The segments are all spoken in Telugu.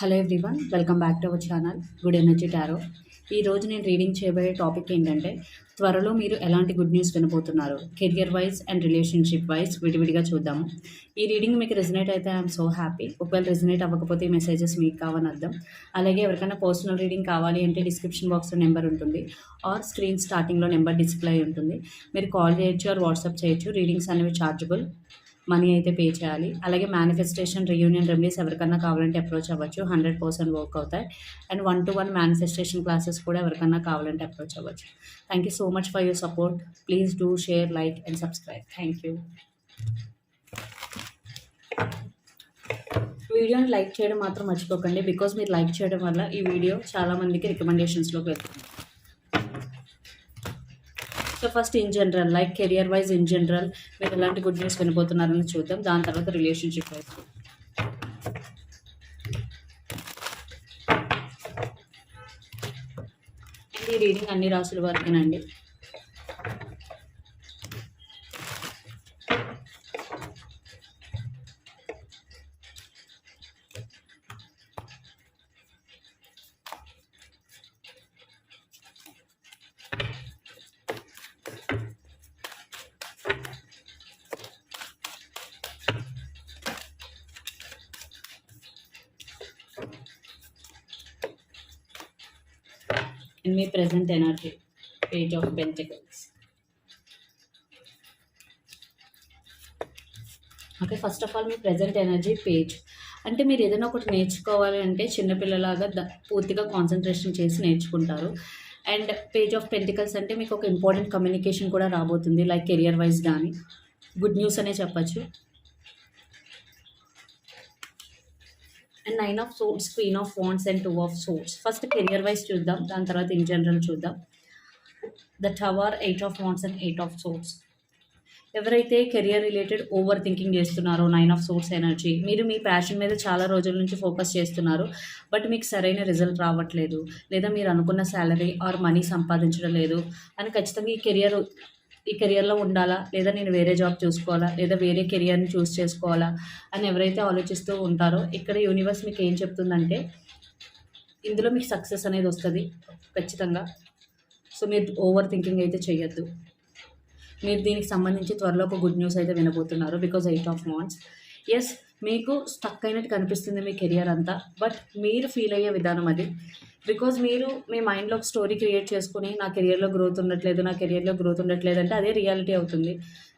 Hello everyone welcome back to our channel good energy tarot ఈ రోజు నేను రీడింగ్ చేయబోయే టాపిక్ ఏంటంటే త్వరలో మీరు ఎలాంటి good news వినబోతున్నారు? Career wise and relationship wise విడివిడిగా చూద్దాము. ఈ రీడింగ్ మీకు రెజినేట్ అయితే ఐఎమ్ సో హ్యాపీ ఒకవేళ రెజినేట్ అవ్వకపోతే ఈ మెసేజెస్ మీకు కావని అర్థం. అలాగే ఎవరికైనా పర్సనల్ రీడింగ్ కావాలి అంటే డిస్క్రిప్షన్ బాక్స్లో నెంబర్ ఉంటుంది. ఆర్ స్క్రీన్ స్టార్టింగ్లో నెంబర్ డిస్ప్లే ఉంటుంది. మీరు కాల్ చేయొచ్చు ఆర్ వాట్సాప్ చేయొచ్చు. రీడింగ్స్ అనేవి చార్జబుల్ మనీ అయితే పే చేయాలి. అలాగే మేనిఫెస్టేషన్ రియూనియన్ రెమెడీస్ ఎవరికన్నా కావాలంటే అప్రోచ్ అవ్వచ్చు. హండ్రెడ్ పర్సెంట్ వర్క్ అవుతాయి. And one to one manifestation classes కూడా ఎవరికన్నా కావాలంటే అప్రోచ్ అవ్వచ్చు. Thank you so much for your support please do share like and subscribe thank you వీడియోని లైక్ చేయడం మాత్రం మర్చిపోకండి. బికాజ్ మీరు లైక్ చేయడం వల్ల ఈ వీడియో చాలామందికి రికమెండేషన్స్లోకి వెళ్తుంది. So first in general like career wise in general మీరు ఎలాంటి గుడ్ న్యూస్ వినబోతున్నారని చూద్దాం. దాని తర్వాత రిలేషన్షిప్ వైజ్ ఈ రీడింగ్ అన్ని రాసుల వరకేనండి. In మీ present energy page of pentacles. Okay first of all me present energy page అంటే మీరు ఏదైనా ఒకటి నేర్చుకోవాలి అంటే చిన్నపిల్లలాగా ద పూర్తిగా కాన్సన్ట్రేషన్ చేసి నేర్చుకుంటారు. అండ్ పేజ్ ఆఫ్ పెంటికల్స్ అంటే మీకు ఒక ఇంపార్టెంట్ కమ్యూనికేషన్ కూడా రాబోతుంది లైక్ కెరియర్ వైజ్ కానీ గుడ్ న్యూస్ అనే చెప్పచ్చు. And nine of swords queen of wands and two of swords first career wise చూద్దాం. దాని తర్వాత ఇన్ జనరల్ చూద్దాం. The tower eight of wands and eight of swords ఎవరైతే కెరియర్ రిలేటెడ్ ఓవర్ థింకింగ్ చేస్తున్నారో నైన్ ఆఫ్ సోర్స్ ఎనర్జీ మీరు మీ ప్యాషన్ మీద చాలా రోజుల నుంచి ఫోకస్ చేస్తున్నారు బట్ మీకు సరైన రిజల్ట్ రావట్లేదు లేదా మీరు అనుకున్న శాలరీ ఆర్ మనీ సంపాదించడం లేదు అని ఖచ్చితంగా ఈ కెరియర్ ఈ కెరియర్లో ఉండాలా? లేదా నేను వేరే జాబ్ చూసుకోవాలా? లేదా వేరే కెరియర్ని చూస్ చేసుకోవాలా? అని ఎవరైతే ఆలోచిస్తూ ఉంటారో ఇక్కడ యూనివర్స్ మీకు ఏం చెప్తుందంటే ఇందులో మీకు సక్సెస్ అనేది వస్తుంది ఖచ్చితంగా. సో మీరు ఓవర్ థింకింగ్ అయితే చేయొద్దు మీరు దీనికి సంబంధించి త్వరలో ఒక గుడ్ న్యూస్ అయితే వినబోతున్నారు because eight of wands is మీకు స్టక్ అయినట్టు కనిపిస్తుంది మీ కెరియర్ అంతా బట్ మీరు ఫీల్ అయ్యే విధానం అది. బికాజ్ మీరు మీ మైండ్లో ఒక స్టోరీ క్రియేట్ చేసుకుని నా కెరియర్లో గ్రోత్ ఉండట్లేదు నా కెరియర్లో గ్రోత్ ఉండట్లేదు అంటే అదే రియాలిటీ అవుతుంది.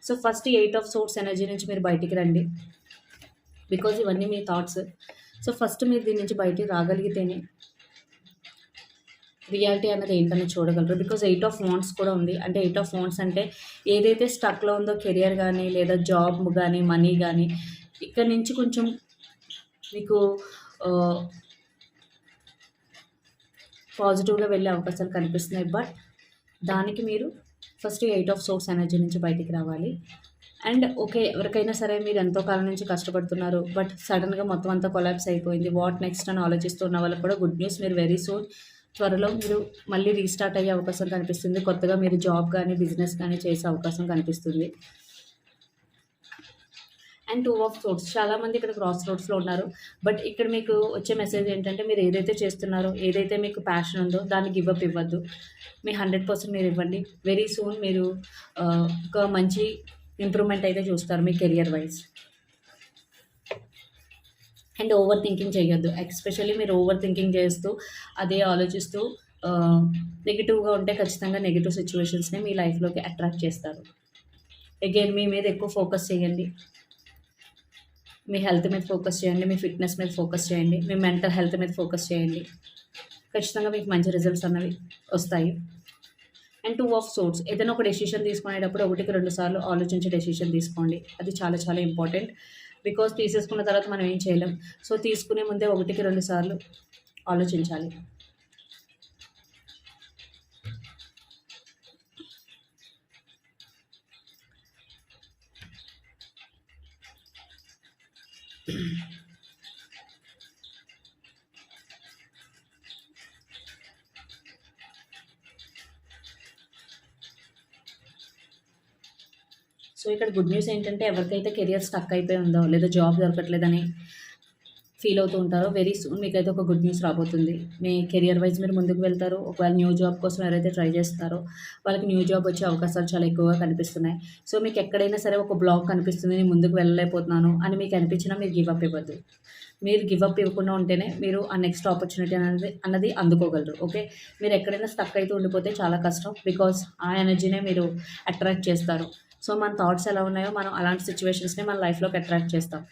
So first eight of swords energy నుంచి మీరు బయటికి రండి. బికాజ్ ఇవన్నీ మీ థాట్స్ సో ఫస్ట్ మీరు దీని నుంచి బయటికి రాగలిగితేనే రియాలిటీ అన్నది ఏంటని చూడగలరు. బికాజ్ ఎయిట్ ఆఫ్ వాంట్స్ కూడా ఉంది. అంటే ఎయిట్ ఆఫ్ వాంట్స్ అంటే ఏదైతే స్టక్లో ఉందో కెరియర్ కానీ లేదా జాబ్ కానీ మనీ కానీ ఇక్కడ నుంచి కొంచెం మీకు పాజిటివ్గా వెళ్ళే అవకాశాలు కనిపిస్తున్నాయి. బట్ దానికి మీరు first eight of swords energy నుంచి బయటికి రావాలి. అండ్ ఓకే ఎవరికైనా సరే మీరు ఎంతో కాలం నుంచి కష్టపడుతున్నారు బట్ సడన్గా మొత్తం అంతా కొలాబ్స్ అయిపోయింది. వాట్ నెక్స్ట్ అని ఆలోచిస్తున్న వాళ్ళకి కూడా గుడ్ న్యూస్. మీరు వెరీ సూన్. త్వరలో మీరు మళ్ళీ రీస్టార్ట్ అయ్యే అవకాశం కనిపిస్తుంది. కొత్తగా మీరు జాబ్ కానీ బిజినెస్ కానీ చేసే అవకాశం కనిపిస్తుంది. అండ్ టూ ఆఫ్ సోర్ట్స్ చాలామంది ఇక్కడ క్రాస్ రోడ్స్లో ఉన్నారు. బట్ ఇక్కడ మీకు వచ్చే మెసేజ్ ఏంటంటే మీరు ఏదైతే చేస్తున్నారో ఏదైతే మీకు ప్యాషన్ ఉందో దాన్ని గివప్ ఇవ్వద్దు. మీ హండ్రెడ్ పర్సెంట్ మీరు ఇవ్వండి. వెరీ సూన్ మీరు ఒక మంచి ఇంప్రూవ్మెంట్ అయితే చూస్తారు మీ career wise and over thinking చేయొద్దు. ఎస్పెషల్లీ మీరు ఓవర్ థింకింగ్ చేస్తూ అదే ఆలోచిస్తూ నెగిటివ్గా ఉంటే ఖచ్చితంగా నెగిటివ్ సిచ్యువేషన్స్ని మీ లైఫ్లోకి అట్రాక్ట్ చేస్తారు. అగైన్ మీ మీద ఎక్కువ ఫోకస్ చేయండి. మీ హెల్త్ మీద ఫోకస్ చేయండి మీ ఫిట్నెస్ మీద ఫోకస్ చేయండి మీ మెంటల్ హెల్త్ మీద ఫోకస్ చేయండి. ఖచ్చితంగా మీకు మంచి రిజల్ట్స్ అన్నవి వస్తాయి. అండ్ టూ ఆఫ్ సోర్ట్స్ ఏదైనా ఒక డెసిషన్ తీసుకునేటప్పుడు ఒకటికి రెండు సార్లు ఆలోచించి డెసిషన్ తీసుకోండి. అది చాలా చాలా ఇంపార్టెంట్. బికాస్ తీసేసుకున్న తర్వాత మనం ఏం చేయలేం. సో తీసుకునే ముందే ఒకటికి రెండు సార్లు ఆలోచించాలి. సో ఇక్కడ గుడ్ న్యూస్ ఏంటంటే ఎవరికైతే కెరియర్ స్టక్ అయిపోయి ఉందో లేదా జాబ్ దొరకట్లేదని ఫీల్ అవుతూ ఉంటారో వెరీ సూన్ మీకైతే ఒక గుడ్ న్యూస్ రాబోతుంది. మీ కెరియర్ వైజ్ మీరు ముందుకు వెళ్తారు. ఒకవేళ న్యూ జాబ్ కోసం ఎవరైతే ట్రై చేస్తారో వాళ్ళకి న్యూ జాబ్ వచ్చే అవకాశాలు చాలా ఎక్కువగా కనిపిస్తున్నాయి. సో మీకు ఎక్కడైనా సరే ఒక బ్లాక్ కనిపిస్తుంది నేను ముందుకు వెళ్ళలేకపోతున్నాను అని మీకు అనిపించినా మీరు గివప్ ఇవ్వద్దు. మీరు గివ్ అప్ ఇవ్వకుండా ఉంటేనే మీరు ఆ నెక్స్ట్ ఆపర్చునిటీ అనేది అన్నది అందుకోగలరు. ఓకే మీరు ఎక్కడైనా స్టక్ అయితే ఉండిపోతే చాలా కష్టం బికాస్ ఆ ఎనర్జీనే మీరు అట్రాక్ట్ చేస్తారు. సో మన థాట్స్ ఎలా ఉన్నాయో మనం అలాంటి సిచ్యువేషన్స్ని మన లైఫ్లోకి అట్రాక్ట్ చేస్తాం.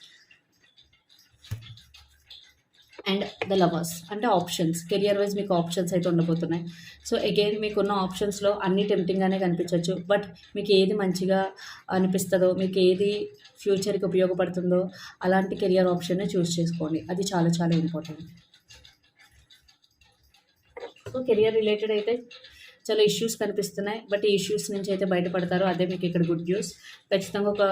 అండ్ ద లవర్స్ అంటే ఆప్షన్స్ కెరియర్ వైజ్ మీకు ఆప్షన్స్ అయితే ఉండబోతున్నాయి. సో అగైన్ మీకున్న ఆప్షన్స్లో అన్ని టెంప్టింగ్గానే కనిపించవచ్చు బట్ మీకు ఏది మంచిగా అనిపిస్తుందో మీకు ఏది ఫ్యూచర్కి ఉపయోగపడుతుందో అలాంటి కెరియర్ ఆప్షన్ని చూస్ చేసుకోండి. అది చాలా చాలా ఇంపార్టెంట్ సో కెరియర్ రిలేటెడ్ అయితే చాలా ఇష్యూస్ కనిపిస్తున్నాయి. బట్ ఈ ఇష్యూస్ నుంచి అయితే బయటపడతారు. అదే మీకు ఇక్కడ గుడ్ న్యూస్ ఖచ్చితంగా ఒక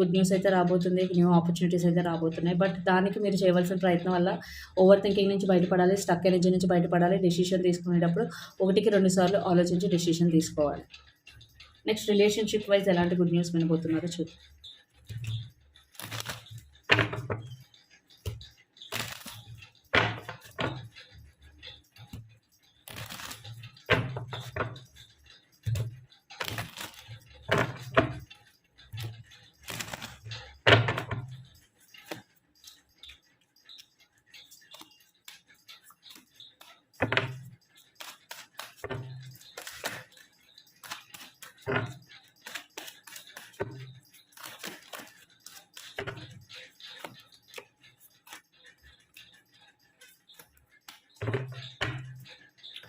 గుడ్ న్యూస్ అయితే రాబోతుంది. న్యూ ఆపర్చునిటీస్ అయితే రాబోతున్నాయి. బట్ దానికి మీరు చేయవలసిన ప్రయత్నం వల్ల ఓవర్ థింకింగ్ నుంచి బయటపడాలి స్టక్ ఎనర్జీ నుంచి బయటపడాలి డెసిషన్ తీసుకునేటప్పుడు ఒకటికి రెండు సార్లు ఆలోచించి డెసిషన్ తీసుకోవాలి. నెక్స్ట్ రిలేషన్షిప్ వైజ్ ఎలాంటి గుడ్ న్యూస్ వినబోతున్నారో చూద్దాం.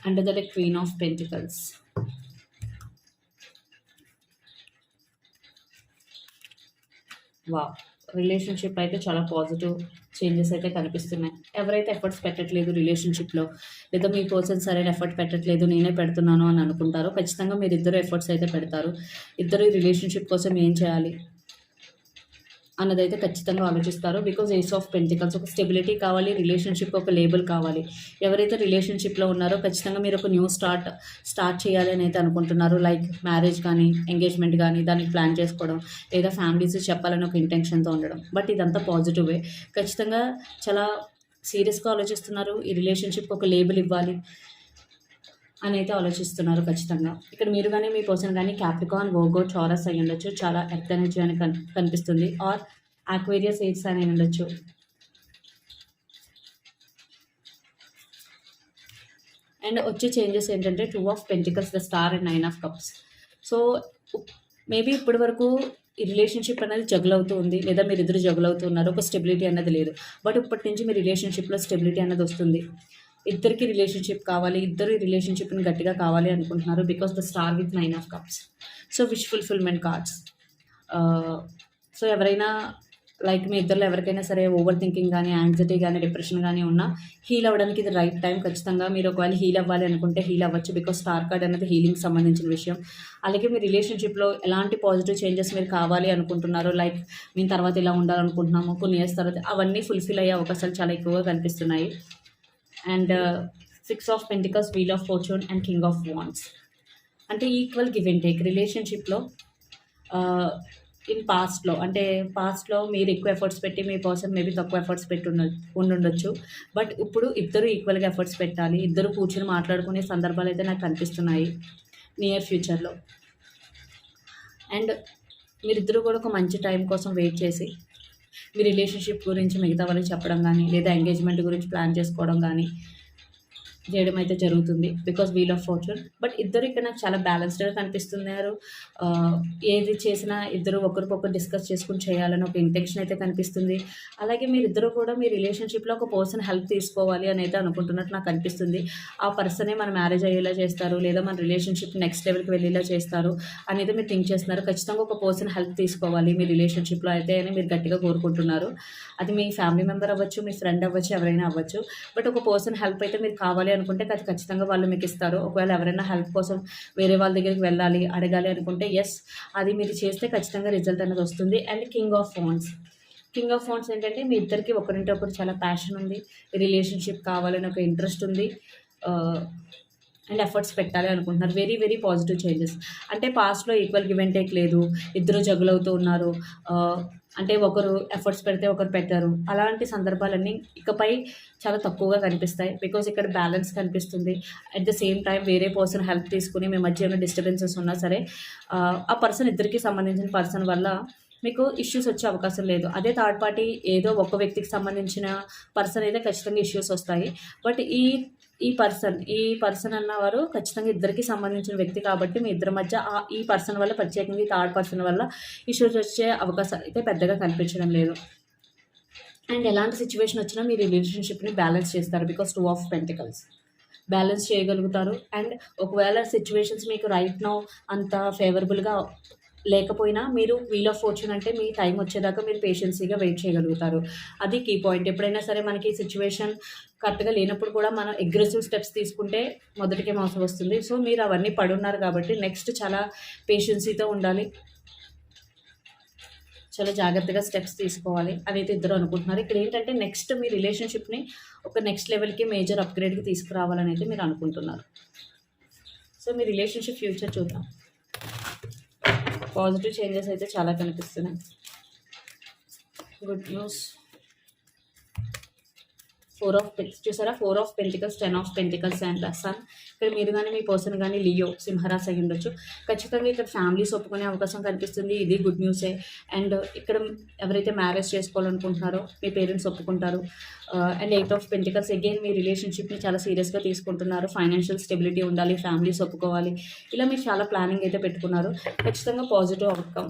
Under the queen of pentacles. వా రిలేషన్షిప్ అయితే చాలా పాజిటివ్ చేంజెస్ అయితే కనిపిస్తున్నాయి. ఎవరైతే ఎఫర్ట్స్ పెట్టట్లేదు రిలేషన్షిప్లో లేదా మీ పర్సన్ సరైన ఎఫర్ట్ పెట్టట్లేదు నేనే పెడుతున్నాను అని అనుకుంటారో ఖచ్చితంగా మీరు ఇద్దరు ఎఫర్ట్స్ అయితే పెడతారు. ఇద్దరు రిలేషన్షిప్ కోసం ఏం చేయాలి? అన్నదైతే ఖచ్చితంగా ఆలోచిస్తారు. బికాజ్ ఏస్ ఆఫ్ పెంటికల్స్ ఒక స్టెబిలిటీ కావాలి రిలేషన్షిప్ ఒక లేబుల్ కావాలి. ఎవరైతే రిలేషన్షిప్లో ఉన్నారో ఖచ్చితంగా మీరు ఒక న్యూ స్టార్ట్ స్టార్ట్ చేయాలి అని అయితే అనుకుంటున్నారు. లైక్ మ్యారేజ్ కానీ ఎంగేజ్మెంట్ కానీ దానికి ప్లాన్ చేసుకోవడం లేదా ఫ్యామిలీస్ చెప్పాలని ఒక ఇంటెన్షన్తో ఉండడం. బట్ ఇదంతా పాజిటివే ఖచ్చితంగా చాలా సీరియస్గా ఆలోచిస్తున్నారు. ఈ రిలేషన్షిప్ ఒక లేబుల్ ఇవ్వాలి. అని అయితే ఆలోచిస్తున్నారు ఖచ్చితంగా. ఇక్కడ మీరు కానీ మీ పర్సన్ కానీ క్యాప్రికాన్ వోగో చారస్ అయి ఉండొచ్చు. చాలా ఎర్త్ ఎనర్జీ అని కనిపిస్తుంది. ఆర్ ఆక్వేరియస్ ఎయిడ్స్ అని ఉండొచ్చు. అండ్ వచ్చే చేంజెస్ ఏంటంటే two of pentacles the star and nine of cups so maybe ఇప్పటి వరకు ఈ రిలేషన్షిప్ అనేది జగుల్ అవుతూ ఉంది. లేదా మీరు ఇద్దరు జగుల్ అవుతున్నారు ఒక స్టెబిలిటీ అనేది లేదు. బట్ ఇప్పటి నుంచి మీ రిలేషన్షిప్లో స్టెబిలిటీ అనేది వస్తుంది. ఇద్దరికి రిలేషన్షిప్ కావాలి ఇద్దరు రిలేషన్షిప్ని గట్టిగా కావాలి అనుకుంటున్నారు because the star with nine of cups so wish fulfilment cards so ఎవరైనా లైక్ మీ ఇద్దరు ఎవరికైనా సరే ఓవర్ థింకింగ్ కానీ యాంగ్జైటీ కానీ డిప్రెషన్ కానీ ఉన్నా హీల్ అవ్వడానికి ఇది రైట్ టైం ఖచ్చితంగా మీరు ఒకవేళ హీల్ అవ్వాలి అనుకుంటే హీల్ అవ్వచ్చు బికాస్ స్టార్ కార్డ్ అనేది హీలింగ్ సంబంధించిన విషయం. అలాగే మీ రిలేషన్షిప్లో ఎలాంటి పాజిటివ్ చేంజెస్ మీరు కావాలి అనుకుంటున్నారు లైక్ మేము తర్వాత ఇలా ఉండాలనుకుంటున్నాము కొన్ని ఇయర్స్ తర్వాత అవన్నీ ఫుల్ఫిల్ అయ్యే అవకాశాలు చాలా ఎక్కువగా కనిపిస్తున్నాయి. And six of pentacles wheel of fortune and king of wands అంటే ఈక్వల్ గివ్ అండ్ టేక్ రిలేషన్షిప్లో ఇన్ పాస్ట్లో అంటే పాస్ట్లో మీరు ఎక్కువ ఎఫర్ట్స్ పెట్టి మీ పర్సన్ మేబీ తక్కువ ఎఫర్ట్స్ పెట్టి ఉండుండొచ్చు. బట్ ఇప్పుడు ఇద్దరు ఈక్వల్గా ఎఫర్ట్స్ పెట్టాలి. ఇద్దరు కూర్చొని మాట్లాడుకునే సందర్భాలు అయితే నాకు కనిపిస్తున్నాయి నియర్ ఫ్యూచర్లో అండ్ మీరిద్దరూ కూడా ఒక మంచి టైం కోసం వెయిట్ చేసి మీ రిలేషన్షిప్ గురించి మిగతా వాళ్ళకి చెప్పడం కానీ లేదా ఎంగేజ్మెంట్ గురించి ప్లాన్ చేసుకోవడం కానీ చేయడం అయితే జరుగుతుంది because wheel of fortune but ఇద్దరు ఇక్కడ నాకు చాలా బ్యాలెన్స్డ్గా కనిపిస్తున్నారు. ఏది చేసినా ఇద్దరు ఒకరికొకరు డిస్కస్ చేసుకుని చేయాలని ఒక ఇంటెన్షన్ అయితే కనిపిస్తుంది. అలాగే మీరు ఇద్దరు కూడా మీ రిలేషన్షిప్లో ఒక పర్సన్ హెల్ప్ తీసుకోవాలి అని అయితే అనుకుంటున్నట్టు నాకు అనిపిస్తుంది. ఆ పర్సనే మన మ్యారేజ్ అయ్యేలా చేస్తారు లేదా మన రిలేషన్షిప్ నెక్స్ట్ లెవెల్కి వెళ్ళేలా చేస్తారు అనేది మీరు థింక్ చేస్తున్నారు. ఖచ్చితంగా ఒక పర్సన్ హెల్ప్ తీసుకోవాలి మీ రిలేషన్షిప్లో అయితే అని మీరు గట్టిగా కోరుకుంటున్నారు. అది మీ ఫ్యామిలీ మెంబర్ అవ్వచ్చు మీ ఫ్రెండ్ అవ్వచ్చు ఎవరైనా అవ్వచ్చు. బట్ ఒక పర్సన్ హెల్ప్ అయితే మీరు కావాలి అనుకుంటే అది ఖచ్చితంగా వాళ్ళు మీకు ఇస్తారు. ఒకవేళ ఎవరైనా హెల్ప్ కోసం వేరే వాళ్ళ దగ్గరికి వెళ్ళాలి అడగాలి అనుకుంటే ఎస్ అది మీరు చేస్తే ఖచ్చితంగా రిజల్ట్ అనేది వస్తుంది. And king of phones king of phones ఏంటంటే మీ ఇద్దరికి ఒకరింటి ఒకరు చాలా ప్యాషన్ ఉంది. రిలేషన్షిప్ కావాలని ఒక ఇంట్రెస్ట్ ఉంది. అండ్ ఎఫర్ట్స్ పెట్టాలి అనుకుంటున్నారు. వెరీ వెరీ పాజిటివ్ చేంజెస్ అంటే పాస్ట్లో ఈక్వల్ గివ్ అండ్ టేక్ లేదు. ఇద్దరు జగులవుతూ ఉన్నారు. అంటే ఒకరు ఎఫర్ట్స్ పెడితే ఒకరు పెట్టారు. అలాంటి సందర్భాలన్నీ ఇకపై చాలా తక్కువగా కనిపిస్తాయి. బికాజ్ ఇక్కడ బ్యాలెన్స్ కనిపిస్తుంది. అట్ ద సేమ్ టైం వేరే పర్సన్ హెల్ప్ తీసుకుని మీ మధ్య ఏమైనా డిస్టర్బెన్సెస్ ఉన్నా సరే ఆ, ఆ పర్సన్ ఇద్దరికి సంబంధించిన పర్సన్ వల్ల మీకు ఇష్యూస్ వచ్చే అవకాశం లేదు. అదే థర్డ్ పార్టీ ఏదో ఒక వ్యక్తికి సంబంధించిన పర్సన్ అయితే ఖచ్చితంగా ఇష్యూస్ వస్తాయి. బట్ ఈ ఈ పర్సన్ ఈ పర్సన్ అన్నవారు ఖచ్చితంగా ఇద్దరికి సంబంధించిన వ్యక్తి కాబట్టి మీ ఇద్దరి మధ్య ఈ పర్సన్ వల్ల ప్రత్యేకంగా ఈ థర్డ్ పర్సన్ వల్ల ఇష్యూస్ వచ్చే అవకాశాలు అయితే పెద్దగా కనిపించడం లేదు. అండ్ ఎలాంటి సిచ్యువేషన్ వచ్చినా మీ రిలేషన్షిప్ని బ్యాలెన్స్ చేస్తారు because two of pentacles. Balance చేయగలుగుతారు. అండ్ ఒకవేళ సిచ్యువేషన్స్ మీకు రైట్ నౌ అంత ఫేవరబుల్గా లేకపోయినా మీరు వీల్ ఆఫ్ ఫోర్చ్యూన్ అంటే మీ టైం వచ్చేదాకా మీరు పేషెన్సీగా వెయిట్ చేయగలుగుతారు. అది కీ పాయింట్ ఎప్పుడైనా సరే మనకి సిచ్యువేషన్ కరెక్ట్గా లేనప్పుడు కూడా మనం అగ్రెసివ్ స్టెప్స్ తీసుకుంటే మొదటికే మోసం వస్తుంది. సో మీరు అవన్నీ పడున్నారు కాబట్టి నెక్స్ట్ చాలా పేషెన్సీతో ఉండాలి. చాలా జాగ్రత్తగా స్టెప్స్ తీసుకోవాలి అనేది ఇద్దరు అనుకుంటున్నారు. ఇక్కడ ఏంటంటే నెక్స్ట్ మీ రిలేషన్షిప్ని ఒక నెక్స్ట్ లెవెల్కి మేజర్ అప్గ్రేడ్కి తీసుకురావాలని అయితే మీరు అనుకుంటున్నారు. సో మీ రిలేషన్షిప్ ఫ్యూచర్ చూద్దాం. పాజిటివ్ చేంజెస్ అయితే చాలా కనిపిస్తున్నాయి. Good news. Four of pentacles చూసారా? Four of pentacles ten of pentacles and sun ఇక్కడ మీరు కానీ మీ పర్సన్ కానీ లియో సింహరాశి అయి ఉండొచ్చు. ఖచ్చితంగా ఇక్కడ ఫ్యామిలీస్ ఒప్పుకునే అవకాశం కనిపిస్తుంది. ఇది గుడ్ న్యూసే అండ్ ఇక్కడ ఎవరైతే మ్యారేజ్ చేసుకోవాలనుకుంటున్నారో మీ పేరెంట్స్ ఒప్పుకుంటారు. And eight of pentacles again మీ రిలేషన్షిప్ని చాలా సీరియస్గా తీసుకుంటున్నారు. ఫైనాన్షియల్ స్టెబిలిటీ ఉండాలి ఫ్యామిలీస్ ఒప్పుకోవాలి. ఇలా మీరు చాలా ప్లానింగ్ అయితే పెట్టుకున్నారు. ఖచ్చితంగా positive outcome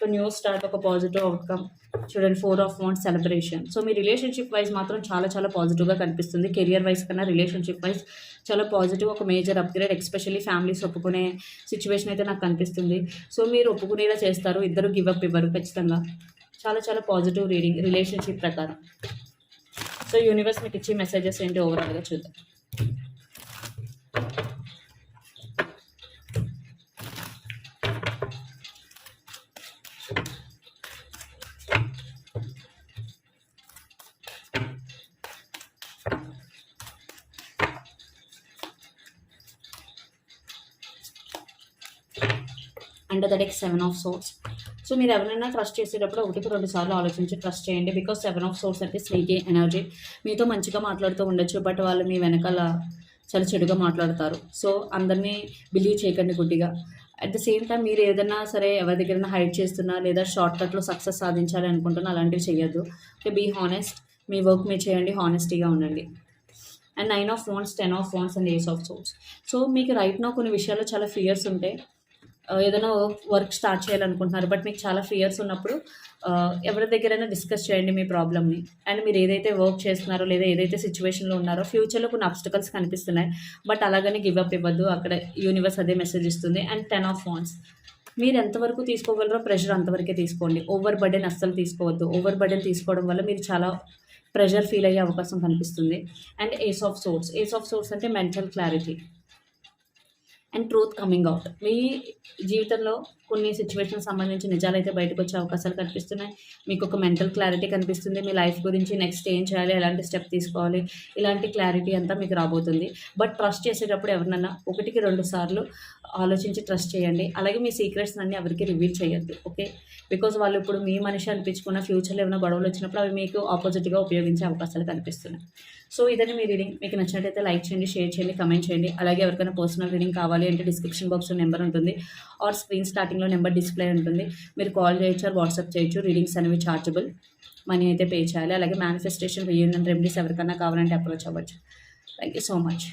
so new start ఒక పాజిటివ్ అవుట్కమ్ చూడండి four of wands celebration so me relationship wise మాత్రం చాలా చాలా పాజిటివ్గా కనిపిస్తుంది. కెరియర్ వైజ్ కన్నా రిలేషన్షిప్ వైజ్ చాలా పాజిటివ్ ఒక మేజర్ అప్గ్రేడ్ ఎస్పెషల్లీ ఫ్యామిలీస్ ఒప్పుకునే సిచ్యువేషన్ అయితే నాకు కనిపిస్తుంది. సో మీరు ఒప్పుకునేలా చేస్తారు. ఇద్దరు గివప్ ఇవ్వరు ఖచ్చితంగా. చాలా చాలా పాజిటివ్ రీడింగ్ రిలేషన్షిప్ ప్రకారం. సో యూనివర్స్ మీకు ఇచ్చే మెసేజెస్ ఏంటి? ఓవరాల్గా చూద్దాం. Under the deck seven of swords so మీరు ఎవరైనా ట్రస్ట్ చేసేటప్పుడు ఒకటికి రెండు సార్లు ఆలోచించి ట్రస్ట్ చేయండి. బికాస్ సెవెన్ ఆఫ్ సోర్స్ అంటే స్నేక్ ఎనర్జీ మీతో మంచిగా మాట్లాడుతూ ఉండొచ్చు బట్ వాళ్ళు మీ వెనకాల చాలా చెడుగా మాట్లాడతారు. సో అందరినీ బిలీవ్ చేయకండి గుడ్డిగా. అట్ ద సేమ్ టైం మీరు ఏదైనా సరే ఎవరి దగ్గరైనా హైడ్ చేస్తున్నా లేదా షార్ట్ కట్లో సక్సెస్ సాధించాలి అనుకుంటున్నా అలాంటివి చేయొద్దు ఓకే బీ హానెస్ట్ మీ వర్క్ మీరు చేయండి హానెస్టీగా ఉండండి. And nine of phones ten of phones and ace of source so మీకు రైట్ నో కొన్ని విషయాల్లో చాలా ఫియర్స్ ఉంటాయి ఏదైనా వర్క్ స్టార్ట్ చేయాలనుకుంటున్నారు. బట్ మీకు చాలా ఫియర్స్ ఉన్నప్పుడు ఎవరి దగ్గరైనా డిస్కస్ చేయండి మీ ప్రాబ్లమ్ని అండ్ మీరు ఏదైతే వర్క్ చేస్తున్నారో లేదా ఏదైతే సిచ్యువేషన్లో ఉన్నారో ఫ్యూచర్లో కొన్ని అబ్స్టకల్స్ కనిపిస్తున్నాయి. బట్ అలాగని గివ్ అప్ ఇవ్వద్దు. అక్కడ యూనివర్స్ అదే మెసేజ్ ఇస్తుంది. అండ్ టెన్ ఆఫ్ ఫోన్స్ మీరు ఎంతవరకు తీసుకోగలరో ప్రెషర్ అంతవరకే తీసుకోండి. ఓవర్ బర్డెన్ అస్సలు తీసుకోవద్దు. ఓవర్ బర్డెన్ తీసుకోవడం వల్ల మీరు చాలా ప్రెషర్ ఫీల్ అయ్యే అవకాశం కనిపిస్తుంది. And ace of swords ace of swords అంటే mental clarity and truth coming out. మీ జీవితంలో కొన్ని సిచ్యువేషన్ సంబంధించి నిజాలైతే బయటకు వచ్చే అవకాశాలు కనిపిస్తున్నాయి. మీకు ఒక మెంటల్ క్లారిటీ కనిపిస్తుంది. మీ లైఫ్ గురించి నెక్స్ట్ ఏం చేయాలి? ఎలాంటి స్టెప్ తీసుకోవాలి? ఇలాంటి క్లారిటీ అంతా మీకు రాబోతుంది. బట్ ట్రస్ట్ చేసేటప్పుడు ఎవరినన్నా ఒకటికి రెండు సార్లు ఆలోచించి ట్రస్ట్ చేయండి. అలాగే మీ సీక్రెట్స్ అన్ని ఎవరికి రివీల్ చేయొద్దు. ఓకే? బికాజ్ వాళ్ళు ఇప్పుడు మీ మనిషి అనిపించుకున్న ఫ్యూచర్లో ఏమైనా గొడవలు వచ్చినప్పుడు అవి మీకు ఆపోజిట్గా ఉపయోగించే అవకాశాలు కనిపిస్తున్నాయి. సో ఇదని మీ రీడింగ్. మీకు నచ్చినట్టయితే లైక్ చేయండి షేర్ చేయండి కమెంట్ చేయండి. అలాగే ఎవరికైనా పర్సనల్ రీడింగ్ కావాలి అంటే డిస్క్రిప్షన్ బాక్స్లో నెంబర్ ఉంటుంది. ఆర్ స్క్రీన్ స్టార్టింగ్లో నెంబర్ డిస్ప్లే ఉంటుంది. మీరు కాల్ చేయొచ్చు వాట్సాప్ చేయొచ్చు. రీడింగ్స్ అనేవి చార్జబుల్. మనీ అయితే పే చేయాలి. అలాగే మేనిఫెస్టేషన్ రీయూనియన్ రెమెడీస్ ఎవరికైనా కావాలంటే అప్రోచ్ అవ్వచ్చు. Thank you so much